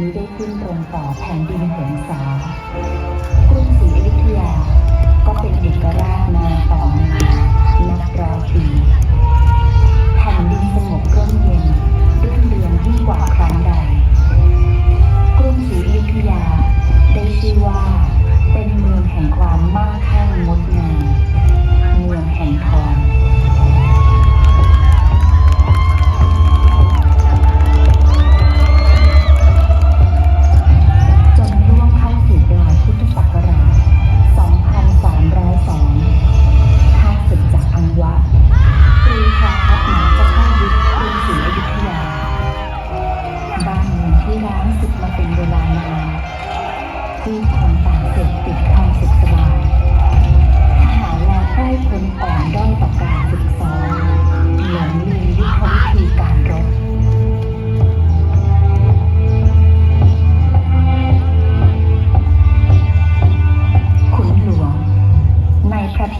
มิได้ขึ้นตรงต่อแผ่นดินหงสากรุงศรีอยุธยา ก็เป็นเอกราชมาต่อมานับร้อยปีแผ่นดินสงบร่มเย็นรุ่งเรืองยิ่งกว่าครั้งใด กรุงศรีอยุธยาได้ชื่อว่าเป็นเมืองแห่งความ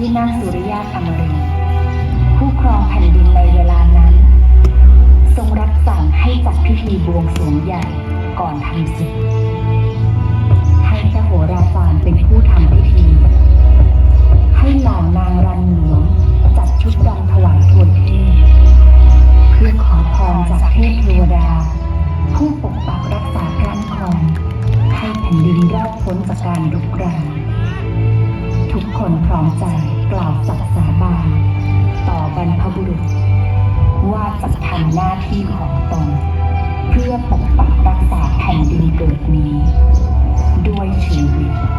ที่นั่งสุริยะอมรินผู้ครองแผ่นดินในเวลานั้น ทรงรับสั่งให้จัดพิธีบวงสรวงใหญ่ก่อนทำศึกให้พระโหราจารย์เป็นผู้ทำพิธี ให้เหล่านางรันหลวงจัดชุดดำถวายทวนเทพเพื่อขอพรจากเทพเทวดา ผู้ปกปักรักษาพระนครให้แผ่นดินรอดพ้นจากการรุกราน เกิดนี้ด้วยชีวิต